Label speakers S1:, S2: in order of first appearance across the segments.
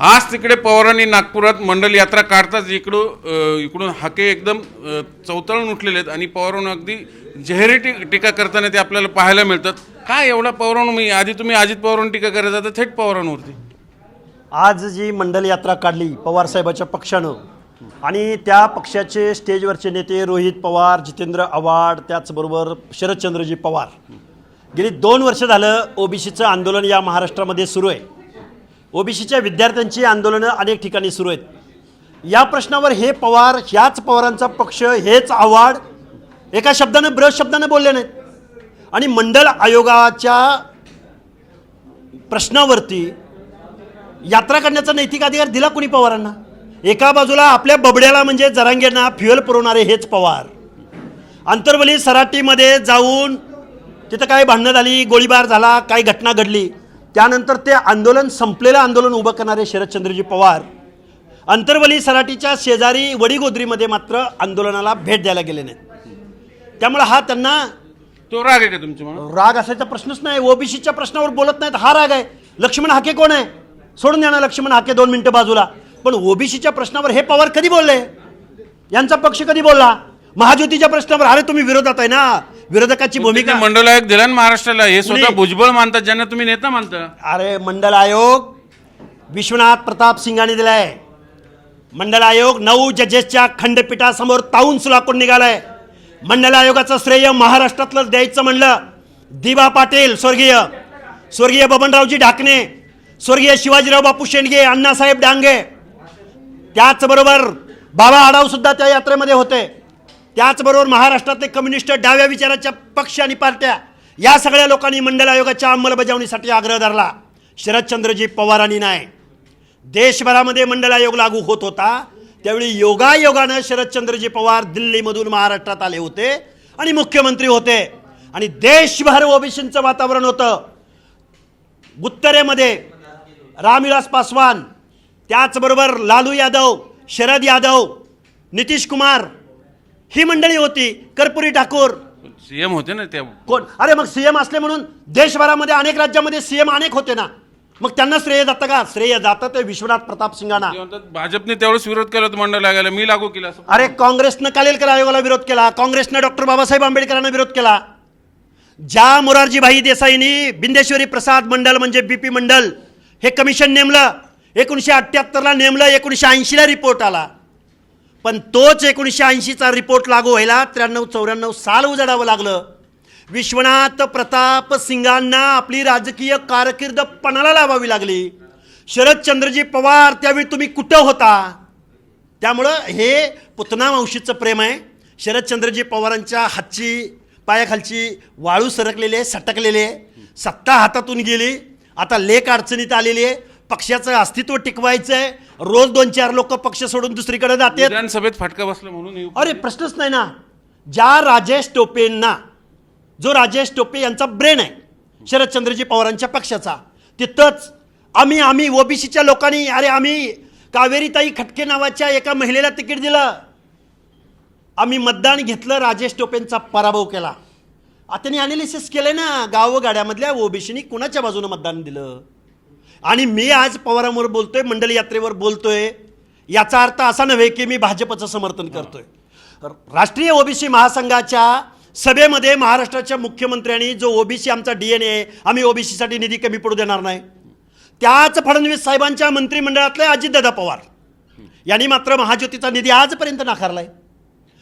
S1: आज तिकडे पवारांनी नागपुरात मंडल यात्रा काढताच इकडून इकडून हाके एकदम चौतळून उठलेले आहेत आणि पवारांना अगदी जहेरी टी- टीका करताना ते आपल्याला पाहायला मिळतात. काय एवढा पवारांना मी आधी तुम्ही अजित पवारांवर टीका करायचा तर थेट पवारांवरती
S2: आज जी मंडल यात्रा काढली पवारसाहेबाच्या पक्षानं आणि त्या पक्षाचे स्टेजवरचे नेते रोहित पवार जितेंद्र आव्हाड त्याचबरोबर शरदचंद्रजी पवार. गेली दोन वर्ष झालं ओबीसीचं आंदोलन या महाराष्ट्रामध्ये सुरू आहे. ओबीसीच्या विद्यार्थ्यांची आंदोलनं अनेक ठिकाणी सुरू आहेत. या प्रश्नावर हे पवार ह्याच पवारांचा पक्ष हेच आव्हाड एका शब्दानं ब्रश शब्दानं बोलले नाहीत. आणि मंडल आयोगाच्या प्रश्नावरती यात्रा करण्याचा नैतिक अधिकार दिला कोणी पवारांना? एका बाजूला आपल्या बबड्याला म्हणजे जरांगेंना फ्युएल पुरवणारे हेच पवार. आंतरवली सराटीमध्ये जाऊन तिथं काय भांडणं झाली गोळीबार झाला काही घटना घडली? त्यानंतर ते आंदोलन संपलेलं आंदोलन उभं करणारे शरदचंद्रजी पवार. अंतर्वली सराटीच्या शेजारी वडीगोद्रीमध्ये मात्र आंदोलनाला भेट द्यायला गेले नाहीत. त्यामुळे हा त्यांना
S1: तो राग आहे का तुमच्या
S2: राग असायचा प्रश्नच नाही. ओबीसीच्या प्रश्नावर बोलत नाहीत. हा राग आहे. लक्ष्मण हाके कोण आहे? सोडून द्या ना लक्ष्मण हाके दोन मिनिटं बाजूला. पण ओबीसीच्या प्रश्नावर हे पवार कधी बोलले? यांचा पक्ष कधी बोलला? महाज्योतीच्या प्रश्नावर अरे तुम्ही विरोधात आहे ना? विरोधकाची भूमिका
S1: मंडल आयोग दिला ना महाराष्ट्राला हे स्वतः? भुजबळ मानतात ज्यांना तुम्ही नेता मानता.
S2: अरे मंडल आयोग विश्वनाथ प्रताप सिंगाने दिलाय. मंडल आयोग नऊ जजेसच्या खंडपीठासमोर ताऊन सुलाकून निघालाय. मंडल आयोगाचं श्रेय महाराष्ट्रातलं द्यायचं म्हणलं. दिबा पाटील स्वर्गीय. स्वर्गीय बबनरावजी ढाकणे. स्वर्गीय शिवाजीराव बापू शेंडगे अण्णासाहेब डांगे. त्याचबरोबर बाबा आढाव सुद्धा त्या यात्रेमध्ये होते. त्याचबरोबर महाराष्ट्रातले कम्युनिस्ट डाव्या विचाराच्या पक्ष आणि पार्ट्या या सगळ्या लोकांनी मंडल आयोगाच्या अंमलबजावणीसाठी आग्रह धरला. शरदचंद्रजी पवारांनी नाही. देशभरामध्ये मंडल आयोग लागू होत होता. त्यावेळी योगायोगानं शरदचंद्रजी पवार दिल्लीमधून महाराष्ट्रात आले होते आणि मुख्यमंत्री होते. आणि देशभर ओबीसींचं वातावरण होतं. उत्तरेमध्ये रामविलास पासवान त्याचबरोबर लालू यादव शरद यादव नितीश कुमार ही मंडळी होती कर्पुरी ठाकूर.
S1: सीएम होते ना त्या
S2: कोण? अरे मग सीएम असले म्हणून देशभरामध्ये अनेक राज्यामध्ये सीएम अनेक होते ना. मग त्यांना श्रेय जातं का? श्रेय जातं ते विश्वनाथ प्रताप सिंगाना.
S1: ते म्हणतात भाजपने त्यावेळेस विरोध केला होता मंडल आयोगाला मी लागू केला असं.
S2: अरे काँग्रेसनं कालेलकर आयोगाला विरोध केला काँग्रेसनं डॉक्टर बाबासाहेब आंबेडकरांना विरोध केला. ज्या मोरारजीभाई देसाईंनी बिंदेश्वरी प्रसाद मंडल म्हणजे बीपी मंडल हे कमिशन नेमलं एकोणीसशे अठ्ठ्याहत्तरला नेमलं एकोणीसशे ऐंशीला रिपोर्ट आला. पण तोच एकोणीसशे ऐंशीचा रिपोर्ट लागू व्हायला त्र्याण्णव चौऱ्याण्णव साल उजाडावं लागलं. विश्वनाथ प्रताप सिंगांना आपली राजकीय कारकीर्द पणाला लावावी लागली. शरदचंद्रजी पवार त्यावेळी तुम्ही कुठं होता? त्यामुळं हे पुतना मावशीचं प्रेम आहे. शरदचंद्रजी पवारांच्या हातची पायाखालची वाळू सरकलेली आहे सटकलेली आहे. सत्ता हातातून गेली. आता लेख अडचणीत आलेली आहे. पक्षाचं अस्तित्व टिकवायचं आहे रोज दोन चार लोक पक्ष सोडून दुसरीकडे जातात.
S1: विधानसभेत फटका बसला म्हणून हे
S2: अरे प्रश्नच नाही ना. ज्या राजेश टोपेंना जो राजेश टोपे यांचा ब्रेन आहे शरदचंद्रजी पवारांच्या पक्षाचा तिथंच आम्ही आम्ही ओबीसीच्या लोकांनी अरे आम्ही कावेरीताई खटके नावाच्या एका महिलेला तिकीट दिलं. आम्ही मतदान घेतलं राजेश टोपेंचा पराभव केला. आ, त्यांनी अनालिसिस केलं ना गावोगाड्यामधल्या ओबीसीनी कुणाच्या बाजूनं मतदान दिलं? आणि मी आज पवारांवर बोलतोय मंडल यात्रेवर बोलतोय. याचा अर्थ असा नव्हे की मी भाजपचं समर्थन करतोय. राष्ट्रीय ओबीसी महासंघाच्या सभेमध्ये महाराष्ट्राच्या मुख्यमंत्र्यांनी जो ओबीसी आमचा डीएनए आहे आम्ही ओबीसीसाठी निधी कमी पडू देणार नाही. त्याच फडणवीस साहेबांच्या मंत्रिमंडळातले अजितदादा पवार यांनी मात्र महाज्योतीचा निधी आजपर्यंत नाकारलाय.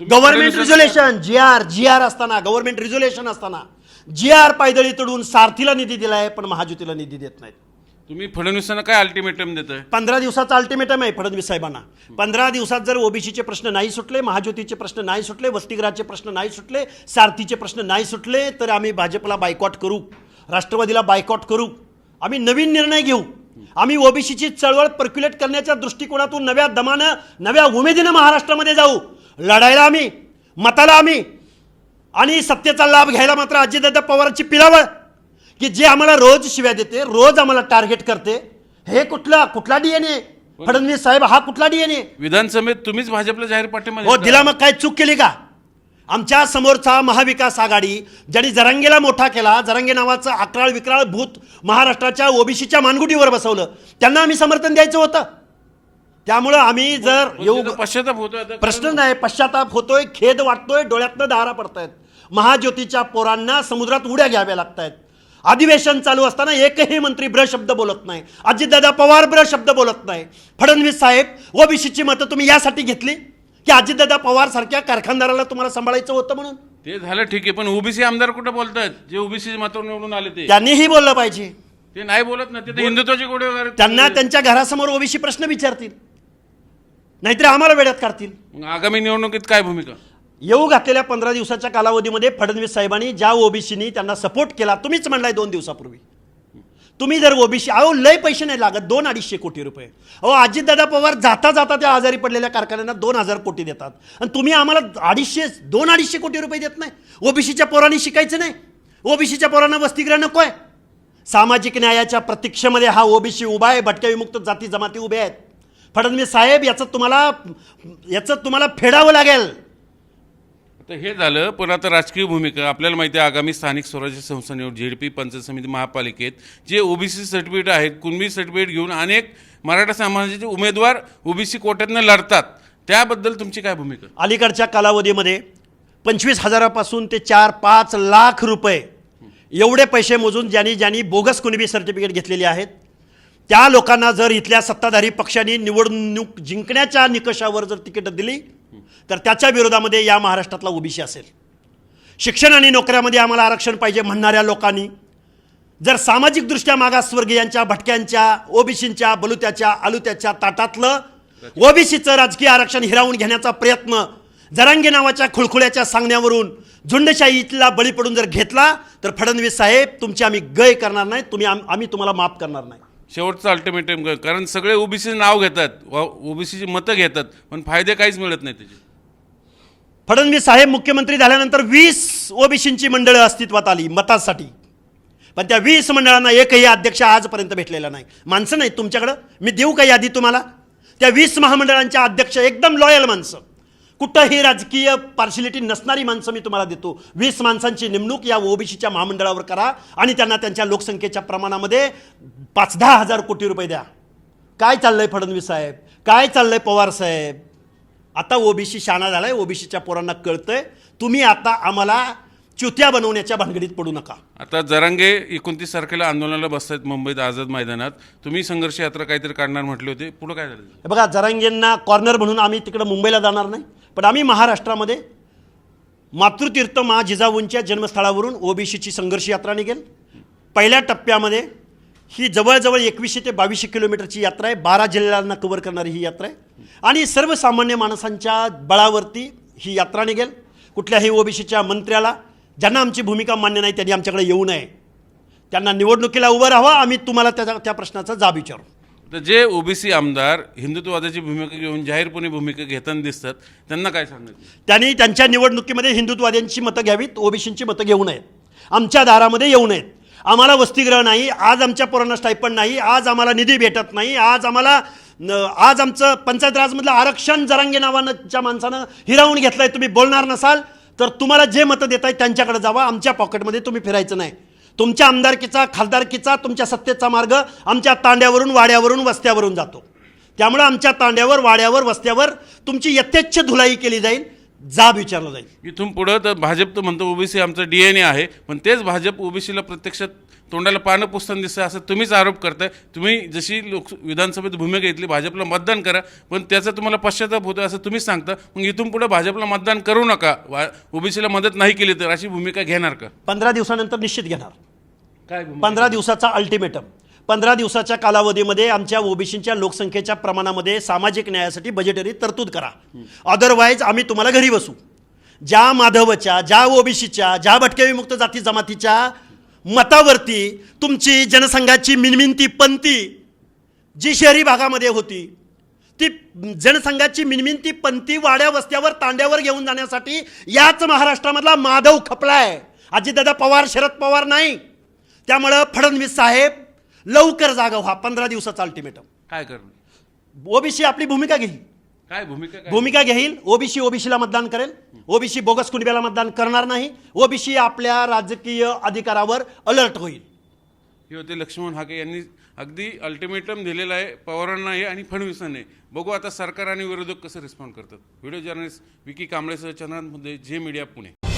S2: Government resolution G R G R असताना गव्हर्नमेंट रिझोल्युशन असताना जी आर पायदळी तोडून सारथीला निधी दिलाय पण महाज्योतीला निधी देत नाहीत.
S1: तुम्ही फडणवीसांना काय अल्टिमेटम देत आहे
S2: पंधरा दिवसाचा अल्टिमेटम आहे फडणवीस साहेबांना. पंधरा दिवसात जर ओबीसीचे प्रश्न नाही सुटले महाज्योतीचे प्रश्न नाही सुटले वसतिगृहाचे प्रश्न नाही सुटले सारथीचे प्रश्न नाही सुटले तर आम्ही भाजपला बायकॉट करू. राष्ट्रवादीला बायकॉट करू. आम्ही नवीन निर्णय घेऊ. आम्ही ओबीसीची चळवळ पर्क्युलेट करण्याच्या दृष्टिकोनातून नव्या दमानं नव्या उमेदीनं महाराष्ट्रामध्ये जाऊ. लढायला आम्ही मताला आम्ही आणि सत्तेचा लाभ घ्यायला मात्र अजितदादा पवारांची पिलावळ की जे आम्हाला रोज शिव्या देते रोज आम्हाला टार्गेट करते हे कुठला कुठला डीएनए फडणवीस साहेब हा कुठला डीएनए
S1: विधानसभेत तुम्हीच भाजपला जाहीर पाठिंबा
S2: हो
S1: दिला.
S2: मग काय? चूक केली का? आमच्या समोरचा महाविकास आघाडी ज्यांनी जरांगेला मोठा केला जरांगे नावाचं अकराळ विक्राळ भूत महाराष्ट्राच्या ओबीसीच्या मानगुटीवर बसवलं त्यांना आम्ही समर्थन द्यायचं होतं. त्यामुळं आम्ही जर येऊ
S1: तिथं पश्चाताप होतोय
S2: प्रश्न नाही पश्चाताप होतोय खेद वाटतोय डोळ्यातनं धारा पडतायत. महाज्योतीच्या पोरांना समुद्रात उड्या घ्याव्या लागतायत. अधिवेशन चालू असताना एकही मंत्री ब्र शब्द बोलत नाही. अजितदादा पवार ब्र शब्द बोलत नाही. फडणवीस साहेब ओबीसीची मतं तुम्ही यासाठी घेतली? की अजितदादा पवार सारख्या कारखानदाराला तुम्हाला सांभाळायचं होतं म्हणून?
S1: ते झालं ठीक आहे पण ओबीसी आमदार कुठे बोलतायत जे ओबीसी मात्र निवडून आले ते.
S2: त्यांनीही बोललं पाहिजे.
S1: ते नाही बोलत ना ते हिंदुत्वाचे गोडे वगैरे
S2: त्यांना त्यांच्या घरासमोर ओबीसी प्रश्न विचारतील. नाहीतर आम्हाला वेड्यात काढतील.
S1: मग आगामी निवडणुकीत काय भूमिका?
S2: येऊ घातलेल्या पंधरा दिवसाच्या कालावधीमध्ये फडणवीस साहेबांनी ज्या ओबीसीनी त्यांना सपोर्ट केला तुम्हीच म्हणलाय दोन दिवसापूर्वी. तुम्ही जर ओबीसी अहो लय पैसे नाही लागत दोन अडीचशे कोटी रुपये. अहो अजितदादा पवार जाता जाता त्या आजारी पडलेल्या कारखान्यांना दोन हजार कोटी देतात. आणि तुम्ही आम्हाला अडीचशे दोन अडीचशे कोटी रुपये देत नाही. ओबीसीच्या पोरांनी शिकायचं नाही. ओबीसीच्या पोरांना वसतिगृह नको आहे सामाजिक न्यायाच्या प्रतीक्षेमध्ये हा ओबीसी उभा आहे भटक्या विमुक्त जाती जमाती उभे आहेत. फडणवीस साहेब याचं तुम्हाला याचं तुम्हाला फेडावं लागेल.
S1: तर हे झालं पण आता राजकीय भूमिका. आपल्याला माहिती आहे आगामी स्थानिक स्वराज्य संस्था निवड पी पंचायत समिती महापालिकेत जे ओबीसी सर्टिफिकेट आहेत कुणबी सर्टिफिकेट घेऊन अनेक मराठा समाजाचे उमेदवार ओबीसी कोट्यातनं लढतात त्याबद्दल तुमची काय भूमिका?
S2: अलीकडच्या कालावधीमध्ये पंचवीस हजारापासून ते चार पाच लाख रुपये एवढे पैसे मोजून ज्यांनी ज्यांनी बोगस कुणबी सर्टिफिकेट घेतलेली आहेत त्या लोकांना जर इथल्या सत्ताधारी पक्षांनी निवडणूक जिंकण्याच्या निकषावर जर तिकीटं दिली तर त्याच्या विरोधामध्ये या महाराष्ट्रातला ओबीसी असेल. शिक्षण आणि नोकऱ्यामध्ये आम्हाला आरक्षण पाहिजे म्हणणाऱ्या लोकांनी जर सामाजिकदृष्ट्या मागासवर्गीयांच्या भटक्यांच्या ओबीसींच्या बलुत्याच्या आलुत्याच्या ताटातलं ओबीसीचं राजकीय आरक्षण हिरावून घेण्याचा प्रयत्न जरांगे नावाच्या खुळखुळ्याच्या सांगण्यावरून झुंडशाहीतला बळी पडून जर घेतला तर फडणवीस साहेब तुमची आम्ही गय करणार नाही तुम्ही आम्ही तुम्हाला माफ करणार नाही.
S1: शेवटचं अल्टिमेटम कारण सगळे ओबीसी नाव घेतात ओबीसीची मतं घेतात पण फायदे काहीच मिळत नाही त्याचे.
S2: फडणवीस साहेब मुख्यमंत्री झाल्यानंतर वीस ओबीसींची मंडळं अस्तित्वात आली मतासाठी. पण त्या वीस मंडळांना एकही अध्यक्ष आजपर्यंत भेटलेला नाही. माणसं नाहीत तुमच्याकडं. मी देऊ का यादी तुम्हाला? त्या वीस महामंडळांच्या अध्यक्ष एकदम लॉयल माणसं. कुठंही राजकीय पार्शिलिटी नसणारी माणसं मी तुम्हाला देतो. वीस माणसांची नेमणूक या ओबीसीच्या महामंडळावर करा आणि त्यांना त्यांच्या लोकसंख्येच्या प्रमाणामध्ये पाच दहा हजार कोटी रुपये द्या. काय चाललंय फडणवीस साहेब? काय चाललंय पवार साहेब? आता ओबीसी शाणा झालाय ओबीसीच्या पोरांना कळतंय. तुम्ही आता आम्हाला चुत्या बनवण्याच्या भानगडीत पडू नका.
S1: आता जरांगे एकोणतीस तारखेला आंदोलनाला बसतायत मुंबईत आझाद मैदानात. तुम्ही संघर्ष यात्रा काहीतरी काढणार म्हटले होते. पुढे काय झालं?
S2: हे बघा जरांगेंना कॉर्नर म्हणून आम्ही तिकडं मुंबईला जाणार नाही पण आम्ही महाराष्ट्रामध्ये मातृतीर्थ मा जिजाऊंच्या जन्मस्थळावरून ओबीसीची संघर्ष यात्रा निघेल. पहिल्या टप्प्यामध्ये ही जवळजवळ एकवीसशे ते बावीसशे किलोमीटरची यात्रा आहे. बारा जिल्ह्यांना कव्हर करणारी ही यात्रा आहे. आणि सर्वसामान्य माणसांच्या बळावरती ही यात्रा निघेल. कुठल्याही ओबीसीच्या मंत्र्याला ज्यांना आमची भूमिका मान्य नाही त्यांनी आमच्याकडे येऊ नये. त्यांना निवडणुकीला उभं राहावं. आम्ही तुम्हाला त्याचा त्या प्रश्नाचा जाब विचारू.
S1: तर जे ओबीसी आमदार हिंदुत्ववादाची भूमिका घेऊन जाहीरपणे भूमिका घेताना दिसतात त्यांना काय सांगायचं
S2: त्यांनी त्यांच्या निवडणुकीमध्ये हिंदुत्ववाद्यांची मतं घ्यावीत ओबीसींची मतं घेऊ नयेत. आमच्या दारामध्ये येऊ नयेत. आम्हाला वसतिगृह नाही आज आमच्या पोरांना स्टायपण नाही आज आम्हाला निधी भेटत नाही आज आम्हाला न- आज आमचं पंचायत राजमधलं आरक्षण जरांगे नावानंच्या माणसानं हिरावून घेतलं आहे तुम्ही बोलणार नसाल तर तुम्हाला जे मतं देत आहे त्यांच्याकडे जावा आमच्या पॉकेटमध्ये तुम्ही फिरायचं नाही. तुमच्या आमदारकीचा खासदारकीचा तुमच्या सत्तेचा मार्ग आमच्या तांड्यावरून वाड्यावरून वस्त्यावरून जातो. त्यामुळे आमच्या तांड्यावर वाड्यावर वस्त्यावर तुमची यथेच्छ धुलाई केली जाईल जाब विचारला जाईल.
S1: इथून पुढं तर भाजप तर म्हणतो ओबीसी आमचं डीएनए आहे. पण तेच भाजप ओबीसीला प्रत्यक्षात तोंडाला पानं पुसताना दिसतं असं तुम्हीच आरोप करताय. तुम्ही जशी लोक विधानसभेत भूमिका घेतली भाजपला मतदान करा पण त्याचा तुम्हाला पश्चाताप होतो असं तुम्हीच सांगता. मग इथून पुढे भाजपला मतदान करू नका. वा ओबीसीला मदत नाही केली तर अशी भूमिका घेणार का?
S2: पंधरा दिवसानंतर निश्चित घेणार.
S1: काय भूमिका?
S2: पंधरा दिवसाचा अल्टिमेटम पंधरा दिवसाच्या कालावधीमध्ये आमच्या ओबीसीच्या लोकसंख्येच्या प्रमाणामध्ये सामाजिक न्यायासाठी बजेटरी तरतूद करा. अदरवाईज आम्ही तुम्हाला घरी बसू. ज्या माधवच्या ज्या ओबीसीच्या ज्या भटके विमुक्त जाती जमातीच्या मतावरती तुमची जनसंघाची मिनमिनती पंथी जी शहरी भागामध्ये होती ती जनसंघाची मिनमिनती पंथी वाड्या वस्त्यावर तांड्यावर घेऊन जाण्यासाठी याच महाराष्ट्रामधला माधव खपला आहे अजितदादा पवार शरद पवार नाही. त्यामुळं फडणवीस साहेब लवकर जागा व्हा. पंधरा दिवसाचा अल्टिमेटम
S1: काय करणार?
S2: ओबीसी आपली भूमिका घेईल.
S1: काय भूमिका
S2: भूमिका घेईल. ओबीसी ओबीसीला मतदान करेल. ओबीसी बोगस कुणब्याला मतदान करणार नाही. ओबीसी आपल्या राजकीय अधिकारावर अलर्ट होईल.
S1: हे होते लक्ष्मण हाके यांनी अगदी अल्टिमेटम दिलेलं आहे. पवारांनाही आणि फडणवीसांनाही बघू आता सरकार आणि विरोधक कसं रिस्पॉन्ड करतात. व्हिडिओ जर्नलिस्ट विकी कांबळेसह चंद्रांत मध्ये जे मीडिया पुणे.